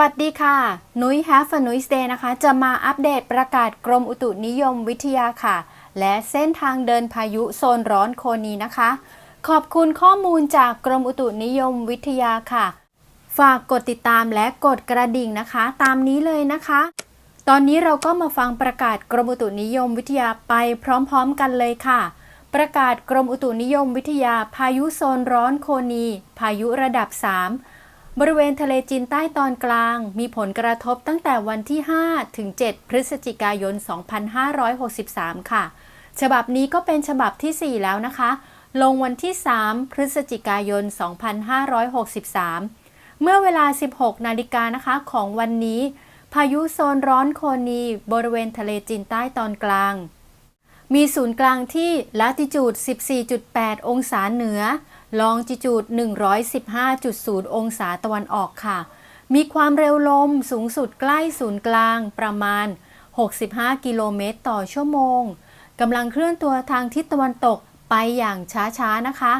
วัสดีค่ะ นุ้ย Have a Nuis Day นะคะ จะมาอัปเดตประกาศกรมอุตุนิยมวิทยาค่ะ และเส้นทางเดินพายุโซนร้อนโคนีนะคะ ขอบคุณข้อมูลจากกรมอุตุนิยมวิทยาค่ะ ฝากกดติดตามและกดกระดิ่งนะคะ ตามนี้เลยนะคะ ตอนนี้เราก็มาฟังประกาศกรมอุตุนิยมวิทยาไปพร้อมๆกันเลยค่ะ ประกาศกรมอุตุนิยมวิทยาพายุโซนร้อนโคนี พายุระดับ 3 บริเวณทะเลจีนใต้ตอนกลาง มีผลกระทบตั้งแต่วันที่ 5 ถึง 7 พฤศจิกายน 2563 ค่ะ ฉบับนี้ก็เป็นฉบับทีสี่ 4 แล้วนะคะ ลงวันที่ 3 พฤศจิกายน 2563 เมื่อเวลา 16 นาฬิกานะคะของวันนี้ พายุโซนร้อนโคนีบริเวณทะเลจีนใต้ตอนกลาง มีศูนย์กลางที่ลาติจูด 14.8 องศาเหนือ ลองจิจูด 115.0 องศาตะวันออกค่ะ มีความเร็วลมสูงสุดใกล้ศูนย์กลางประมาณ 65 กิโลเมตรต่อชั่วโมงกำลังเคลื่อนตัวทางทิศตะวันตกไปอย่างช้าๆนะคะ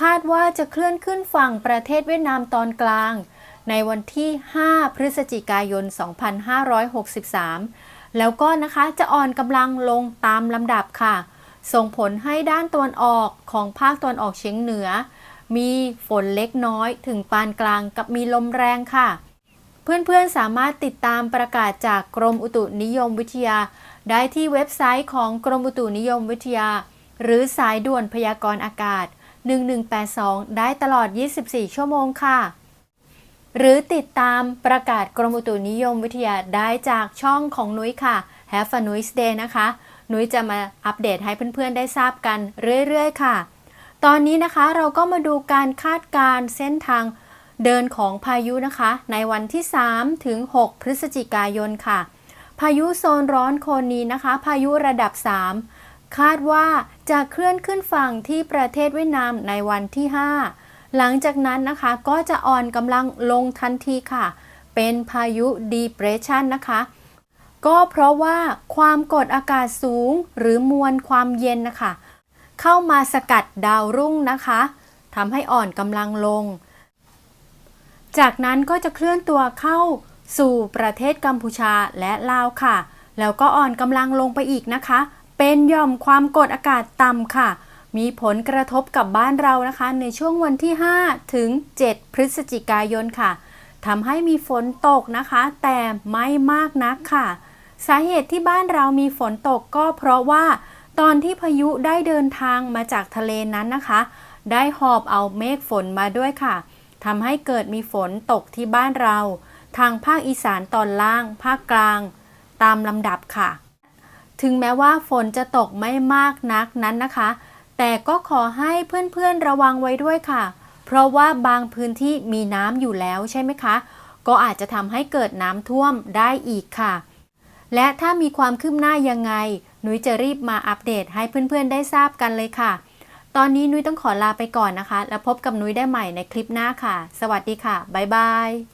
คาดว่าจะเคลื่อนขึ้นฝั่งประเทศเวียดนามตอนกลาง ในวันที่ 5 พฤศจิกายน 2563 แล้วก็นะคะจะอ่อนกำลังลงตามลำดับค่ะ ส่งผลให้ด้านตะวันออกของภาคตะวันออกเฉียงเหนือ มีฝนเล็กน้อยถึงปานกลางกับมีลมแรงค่ะ เพื่อนๆสามารถติดตามประกาศจากกรมอุตุนิยมวิทยา ได้ที่เว็บไซต์ของกรมอุตุนิยมวิทยา หรือสายด่วนพยากรณ์อากาศ 1182 ได้ตลอด 24 ชั่วโมงค่ะ หรือติดตามประกาศกรมอุตุนิยมวิทยาได้จากช่องของนุ้ยค่ะ Have a Nuis Day นะคะ นุ้ยจะมาอัปเดตให้เพื่อนๆได้ทราบกันเรื่อยๆ ค่ะ ตอนนี้นะคะเราก็มาดูการคาดการเส้นทางเดินของพายุนะคะ ในวันที่ 3 ถึง 6 พฤศจิกายนค่ะ พายุโซนร้อนโคนนีนะคะ พายุระดับ 3 คาดว่าจะเคลื่อนขึ้นฝั่งที่ประเทศเวียดนามในวันที่ 5 หลังจากนั้นนะคะก็จะอ่อนกำลังลงทันทีค่ะ เป็นพายุ depression นะคะ ก็เพราะว่าความกดอากาศสูงหรือมวลความเย็นนะคะ เข้ามาสกัดดาวรุ่งนะคะทำให้อ่อนกำลังลง จากนั้นก็จะเคลื่อนตัวเข้าสู่ประเทศกัมพูชาและลาวค่ะ แล้วก็อ่อนกำลังลงไปอีกนะคะ เป็นย่อมความกดอากาศต่ำค่ะ มีผลกระทบกับบ้านเรานะคะ ในช่วงวันที่ 5 ถึง 7 พฤศจิกายนค่ะทำให้มีฝนตกนะคะ แต่ไม่มากนักค่ะ สาเหตุที่บ้านเรามีฝนตกก็เพราะว่า ตอนที่พายุได้เดินทางมาจากทะเลนั้นนะคะ ได้หอบเอาเมฆฝนมาด้วยค่ะทำให้เกิดมีฝนตกที่บ้านเรา ทางภาคอีสานตอนล่าง ภาคกลาง ตามลำดับค่ะ ถึงแม้ว่าฝนจะตกไม่มากนักนั้นนะคะ แต่ก็ขอให้เพื่อนๆระวังไว้ด้วยค่ะ เพราะว่าบางพื้นที่มีน้ำอยู่แล้วใช่ไหมคะ ก็อาจจะทำให้เกิดน้ำท่วมได้อีกค่ะ และถ้ามีความคืบหน้ายังไง นุ้ยจะรีบมาอัปเดตให้เพื่อนๆได้ทราบกันเลยค่ะ ตอนนี้นุ้ยต้องขอลาไปก่อนนะคะ แล้วพบกับนุ้ยได้ใหม่ในคลิปหน้าค่ะ สวัสดีค่ะ บ๊ายบาย